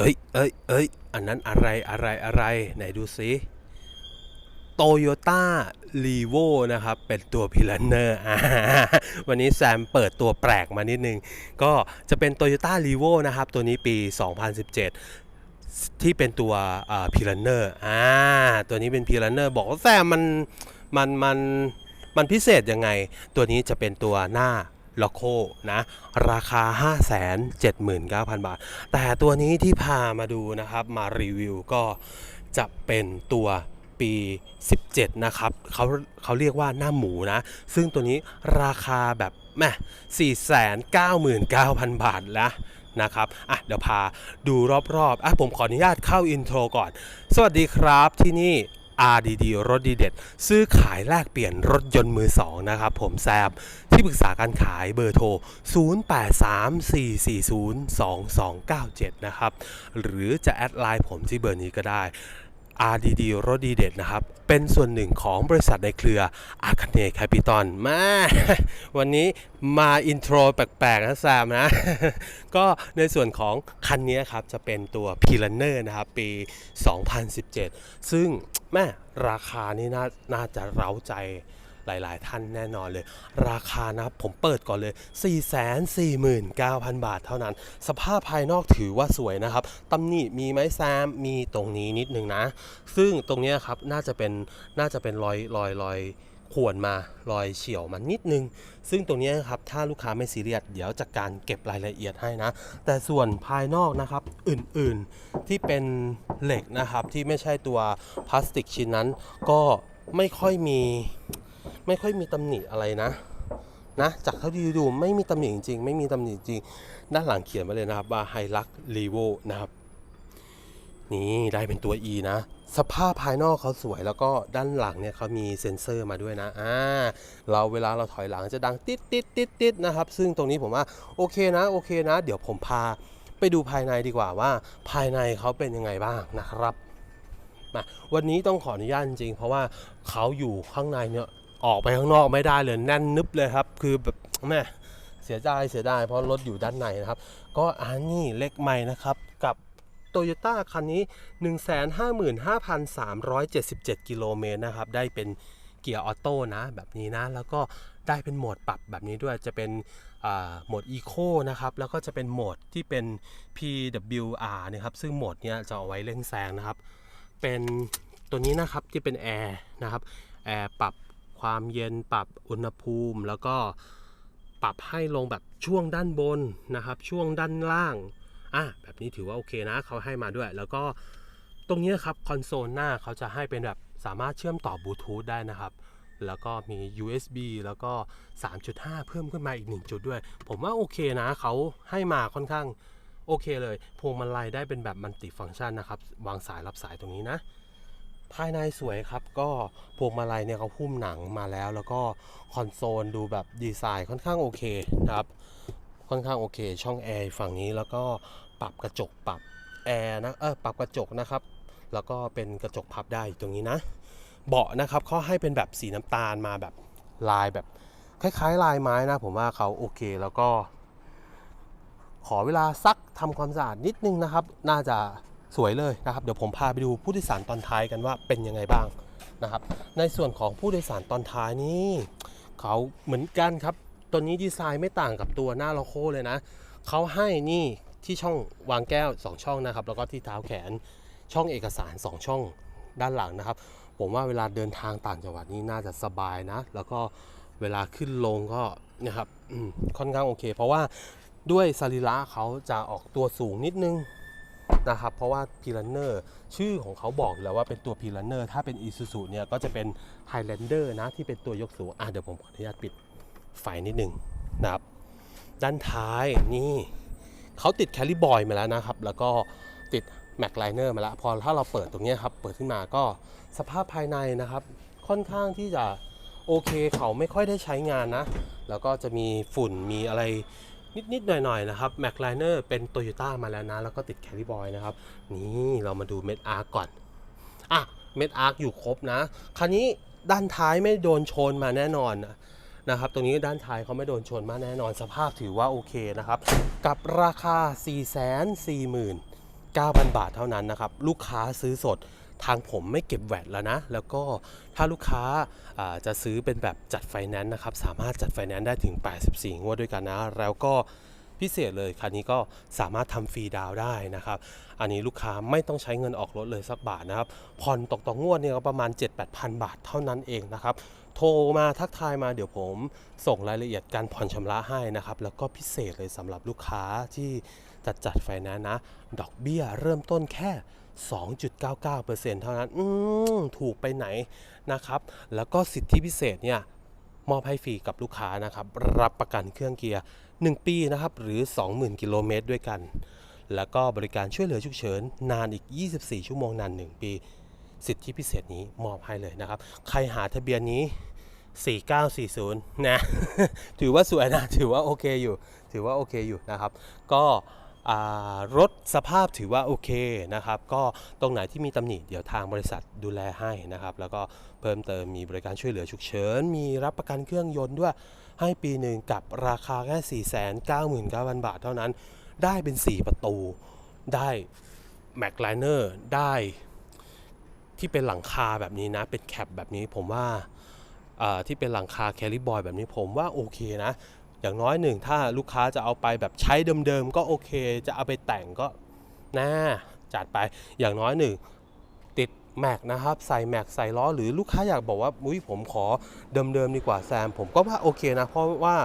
เอ้ยเอ้ยเอ้ยอันนั้นอะไรอะไรอะไร ไหนดูซิโตโยต้ารีโวนะครับ เป็นตัวพิลันเนอร์วันนี้แซมเปิดตัวแปลกมานิดนึง ก็จะเป็น Toyota r e v o นะครับ ตัวนี้ปี 2017ที่เป็นตัวพิลันเนอร์อ่าตัวนี้เป็นพิลันเนอร์บอกว่าแซมมันมันมันมันพิเศษยังไง ตัวนี้จะเป็นตัวหน้า ล็อกโคนะราคา 579,000 บาท แต่ตัวนี้ที่พามาดูนะครับมารีวิวก็จะเป็นตัวปี 17 นะครับเขาเขาเรียกว่าหน้าหมูนะ ซึ่งตัวนี้ราคาแบบแม่499,000 บาทแล้วนะครับ อะ เดี๋ยวพาดูรอบๆ อะ ผมขออนุญาตเข้าอินโทรก่อน สวัสดีครับที่นี่ RDD รถดีเด็ด ซื้อขายแลกเปลี่ยนรถยนต์มือสองนะครับผมแซม ที่ปรึกษาการขายเบอร์โทร 0834402297 นะครับ หรือจะแอดไลน์ผมที่เบอร์นี้ก็ได้ RDD รถดีเด็ดนะครับ เป็นส่วนหนึ่งของบริษัทในเครืออาคเนแคปิตอลมา วันนี้มาอินโทรแปลกๆนะแซมนะ ก็ในส่วนของคันนี้ครับ จะเป็นตัว p i l a n e r นะครับ ปี 2017 ซึ่งแม่ราคานี่น่าน่าจะเร้าใจ หลาย ๆ ท่านแน่นอนเลย ราคานะครับผมเปิดก่อนเลย 449,000 บาทเท่านั้น สภาพภายนอกถือว่าสวยนะครับตำหนิมีไหมแซมมีตรงนี้นิดนึงนะ ซึ่งตรงนี้ครับน่าจะเป็นน่าจะเป็นรอยรอยรอยข่วนมารอยเฉียวมันนิดนึง ซึ่งตรงนี้ครับถ้าลูกค้าไม่ซีเรียสเดี๋ยวจัดการเก็บรายละเอียดให้นะ แต่ส่วนภายนอกนะครับอื่นๆที่เป็นเหล็กนะครับที่ไม่ใช่ตัวพลาสติกชิ้นนั้น ก็ไม่ค่อยมี ไม่ค่อยมีตำหนิอะไรนะนะจากเท่าที่ดูไม่มีตำหนิจริงๆไม่มีตำหนิจริง ด้านหลังเขียนมาเลยนะครับว่าไฮลักรีโวนะครับนี่ได้เป็นตัว E นะ สภาพภายนอกเขาสวยแล้วก็ด้านหลังเนี่ยเขามีเซ็นเซอร์มาด้วยนะอ่าเราเวลาเราถอยหลังจะดังติดติดติดติดนะครับ ซึ่งตรงนี้ผมว่าโอเคนะโอเคนะ เดี๋ยวผมพาไปดูภายในดีกว่าว่าภายในเขาเป็นยังไงบ้างนะครับมาวันนี้ต้องขออนุญาตจริงเพราะว่าเขาอยู่ข้างในเนี่ย ออกไปข้างนอกไม่ได้เลยแน่นนึบเลยครับ คือแบบแม่เสียดายเสียดายเพราะรถอยู่ด้านในนะครับ ก็อันนี้เล็กใหม่นะครับกับโตโยต้าคันนี้ 155,377 กิโลเมตรนะครับ ได้เป็นเกียร์ออโต้นะ แบบนี้นะ แล้วก็ได้เป็นโหมดปรับแบบนี้ด้วยจะเป็นโหมด Eco นะครับ แล้วก็จะเป็นโหมดที่เป็น PWR นะครับ ซึ่งโหมดเนี้ยจะเอาไว้เร่งแซงนะครับ เป็นตัวนี้นะครับที่เป็นแอร์นะครับ แอร์ปรับ ความเย็นปรับอุณหภูมิ แล้วก็ปรับให้ลงแบบช่วงด้านบนนะครับ ช่วงด้านล่างอะแบบนี้ถือว่าโอเคนะเขาให้มาด้วย แล้วก็ตรงนี้ครับคอนโซลหน้าเขาจะให้เป็นแบบสามารถเชื่อมต่อบลูทูธได้นะครับ แล้วก็มี USB แล้วก็ 3.5 เพิ่มขึ้นมาอีก 1 จุดด้วย ผมว่าโอเคนะเขาให้มาค่อนข้างโอเคเลย พวงมาลัยได้เป็นแบบมัลติฟังก์ชันนะครับ วางสายรับสายตรงนี้นะ ภายในสวยครับ ก็พวงมาลัยเนี่ยเขาหุ้มหนังมาแล้ว แล้วก็คอนโซลดูแบบดีไซน์ค่อนข้างโอเคนะครับ ค่อนข้างโอเค ช่องแอร์ฝั่งนี้แล้วก็ปรับกระจกปรับแอร์นะเออปรับกระจกนะครับ แล้วก็เป็นกระจกพับได้ตรงนี้นะ เบาะนะครับเขาให้เป็นแบบสีน้ำตาลมาแบบลายแบบคล้ายๆ ลายไม้นะ ผมว่าเขาโอเคแล้วก็ ขอเวลาซักทำความสะอาดนิดนึงนะครับ น่าจะ สวยเลยนะครับ เดี๋ยวผมพาไปดูผู้โดยสารตอนท้ายกันว่าเป็นยังไงบ้างนะครับ ในส่วนของผู้โดยสารตอนท้ายนี่เขาเหมือนกันครับ ตัวนี้ดีไซน์ไม่ต่างกับตัวหน้าโลโก้เลยนะเขาให้นี่ที่ช่องวางแก้ว 2 ช่องนะครับ แล้วก็ที่เท้าแขนช่องเอกสาร 2 ช่องด้านหลังนะครับ ผมว่าเวลาเดินทางต่างจังหวัดนี่น่าจะสบายนะ แล้วก็เวลาขึ้นลงก็นะครับค่อนข้างโอเค เพราะว่าด้วยสรีระเขาจะออกตัวสูงนิดนึง นะครับเพราะว่าพีลันเนอร์ชื่อของเขาบอกแล้วว่าเป็นตัวพีลันเนอร์ถ้าเป็น i s u z u เนี่ยก็จะเป็น Highlander นะที่เป็นตัวยกสูงอะเดี๋ยวผมขออนุญาตปิดไฟนิดนึงนะครับด้านท้ายนี่เขาติดแคลิบอยมาแล้วนะครับ แล้วก็ติดแม็กไลเนอร์มาแล้ว พอถ้าเราเปิดตรงนี้ครับ เปิดขึ้นมาก็สภาพภายในนะครับ ค่อนข้างที่จะโอเคเขาไม่ค่อยได้ใช้งานนะ แล้วก็จะมีฝุ่นมีอะไร นิดๆหน่อยๆนะครับแม็กไลเนอร์เป็นโตโยต้ามาแล้วนะ แล้วก็ติดแคลิบอยนะครับ นี่เรามาดูเม็ดอาร์ก่อน อะ เม็ดอาร์อยู่ครบนะ คันนี้ด้านท้ายไม่โดนชนมาแน่นอนนะครับ ตรงนี้ด้านท้ายเขาไม่โดนชนมาแน่นอน สภาพถือว่าโอเคนะครับ กับราคา 4 4 9,000 บาทเท่านั้นนะครับ ลูกค้าซื้อสด ทางผมไม่เก็บแวดแล้วนะ แล้วก็ถ้าลูกค้าจะซื้อเป็นแบบจัดไฟแนนซ์นะครับ สามารถจัดไฟแนนซ์ได้ถึง 84 งวดด้วยกันนะ แล้วก็พิเศษเลยคันนี้ก็สามารถทำฟรีดาวได้นะครับ อันนี้ลูกค้าไม่ต้องใช้เงินออกรถเลยสักบาทนะครับ ผ่อนตกต่องวดเนี่ยก็ประมาณ 7-8,000 บาทเท่านั้นเองนะครับ โทรมาทักทายมาเดี๋ยวผมส่งรายละเอียดการผ่อนชำระให้นะครับ แล้วก็พิเศษเลยสำหรับลูกค้าที่ จัดจัดไฟแนนซ์นะ ดอกเบี้ยเริ่มต้นแค่ 2.99%เท่านั้นถูกไปไหนนะครับ แล้วก็สิทธิพิเศษเนี่ยมอบให้ฟรีกับลูกค้านะครับ รับประกันเครื่องเกียร์ 1 ปีนะครับ หรือ 20,000 กิโลเมตรด้วยกัน แล้วก็บริการช่วยเหลือฉุกเฉิน นานอีก 24 ชั่วโมงนาน 1 ปี สิทธิพิเศษนี้มอบให้เลยนะครับ ใครหาทะเบียนนี้ 4940 นะ ถือว่าสวยนะ ถือว่าโอเคอยู่ ถือว่าโอเคอยู่นะครับ ก็ รถสภาพถือว่าโอเคนะครับ ก็ตรงไหนที่มีตำหนิเดี๋ยวทางบริษัทดูแลให้นะครับ แล้วก็เพิ่มเติมมีบริการช่วยเหลือฉุกเฉิน มีรับประกันเครื่องยนต์ด้วย ให้ปีหนึ่งกับราคาแค่ 499,000 บาทเท่านั้น ได้เป็น 4 ประตู ได้แม็กไลเนอร์ได้ที่เป็นหลังคาแบบนี้นะ เป็นแคปแบบนี้ผมว่าที่เป็นหลังคาแคลิบอยแบบนี้ผมว่าโอเคนะ อย่างน้อยหนึ่งถ้าลูกค้าจะเอาไปแบบใช้เดิมๆก็โอเค จะเอาไปแต่งก็น่าจัดไปอย่างน้อยหนึ่งติดแม็กนะครับ ใส่แม็กใส่ล้อหรือลูกค้าอยากบอกว่าอุ้ยผมขอเดิมๆดีกว่าแซม ผมก็ว่าโอเคนะ เพราะว่า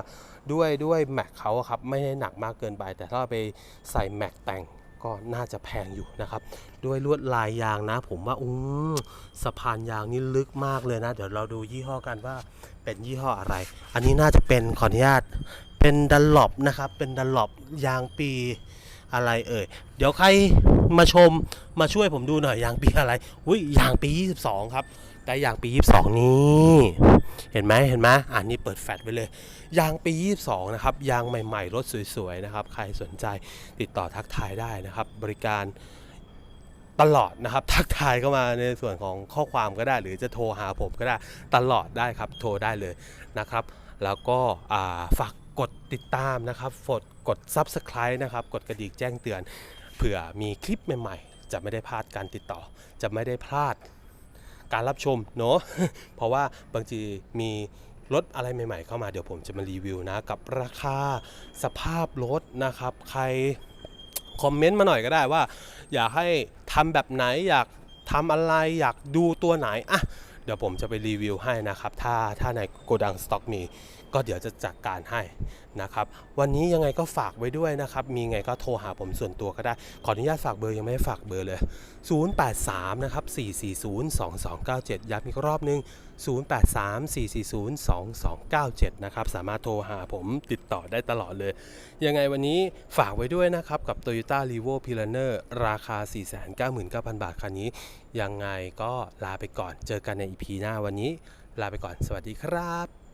ด้วยด้วยแม็กเขาครับไม่ได้หนักมากเกินไป แต่ถ้าไปใส่แม็กแต่ง ก็น่าจะแพงอยู่นะครับ ด้วยลวดลายยางนะ ผมว่าอู้สะพานยางนี่ลึกมากเลยนะ เดี๋ยวเราดูยี่ห้อกันว่าเป็นยี่ห้ออะไร อันนี้น่าจะเป็นขออนุญาตเป็นดันหลบนะครับ เป็นดันหลบยางปีอะไรเอ่ย เดี๋ยวใครมาชมมาช่วยผมดูหน่อยยางปีอะไร อุ้ยยางปี 22 ครับได้ยางปี 22 นี่ เห็นไหมเห็นไหมอันนี้เปิดแฟลชไว้เลย ยางปี 22 นะครับ ยางใหม่ ๆ รถสวย ๆ นะครับ ใครสนใจติดต่อทักทายได้นะครับ บริการตลอดนะครับ ทักทายเข้ามาในส่วนของข้อความก็ได้ หรือจะโทรหาผมก็ได้ตลอดได้ครับ โทรได้เลยนะครับ แล้วก็ฝากกดติดตามนะครับกดกด Subscribe นะครับ กดกระดิ่งแจ้งเตือน เผื่อมีคลิปใหม่ ๆ จะไม่ได้พลาดการติดต่อ จะไม่ได้พลาด การรับชมเนาะเพราะว่าบางทีมีรถอะไรใหม่ ๆ เข้ามาเดี๋ยวผมจะมารีวิวนะกับราคาสภาพรถนะครับ ใครคอมเมนต์มาหน่อยก็ได้ว่า อยากให้ทำแบบไหนอยากทำอะไรอยากดูตัวไหนอะ เดี๋ยวผมจะไปรีวิวให้นะครับ ถ้าถ้าในโกดังสต็อกมี ก็เดี๋ยวจะจัดการให้นะครับ วันนี้ยังไงก็ฝากไว้ด้วยนะครับ มีไงก็โทรหาผมส่วนตัวก็ได้ ขออนุญาตฝากเบอร์ยังไม่ได้ฝากเบอร์เลย 083 นะครับ 440 2297 ย้ำอีกรอบนึง083 440 2297 นะครับ สามารถโทรหาผมติดต่อได้ตลอดเลย ยังไงวันนี้ฝากไว้ด้วยนะครับ กับ Toyota r e v o p i l a n e r ราคา 499,000 บาทคันนี้ ยังไงก็ลาไปก่อนเจอกันใน EP หน้าวันนี้ ลาไปก่อน สวัสดีครับ